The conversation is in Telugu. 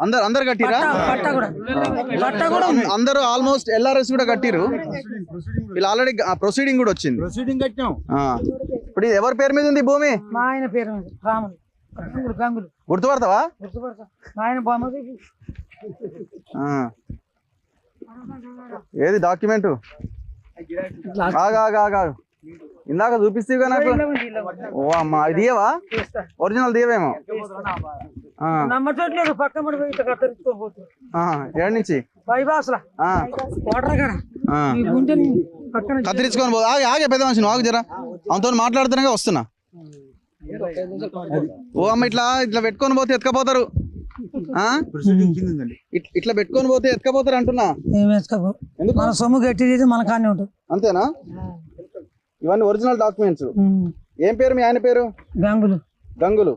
అందరు అందరు కట్టిరా? పట్ట కూడా. పట్ట కూడా ఉంది. అందరూ ఆల్మోస్ట్ ఎల్ఆర్ఎస్ కూడా కట్టిరు. ఇలా ఆల్రెడీ ప్రొసీడింగ్ కూడా వచ్చింది. ప్రొసీడింగ్ కట్టాం. ఇప్పుడు ఇది ఎవరి పేరు మీద ఉంది భూమి? మా ఆయన పేరు మీద రాములు. గుర్తుపడతావా. ఏది డాక్యుమెంట్? ఆగా ఆగా ఆగా ఇందాక చూపిస్తేగా నాకు. ఓ అమ్మా ఇది ఒరిజినల్ తీయవేమో ఆ. నమ్మట్లేదు ఇట్లా కత్తరించుకోబోతుంది. ఏడు నుంచి. వాటర్ కాడ. పక్కన కత్తిరించుకొని పో ఆగే ఆగే పెద్ద మనిషి ఆగు జరా. ఆమెతో మాట్లాడుతున్నాగా వస్తున్నా. ఓ అమ్మ ఇట్లా ఇట్లా పెట్టుకొని పోతే ఎత్తుకపోతారు. ఇట్లా పెట్టుకొని పోతే ఎత్తుకపోతారు అంటున్నా? మన సొమ్ము గట్టిది మన కానే ఉంటుంది. అంతేనా? ఇవన్నీ ఒరిజినల్ డాక్యుమెంట్స్. ఏం పేరు మీ ఆయన పేరు? గంగులు. గంగులు.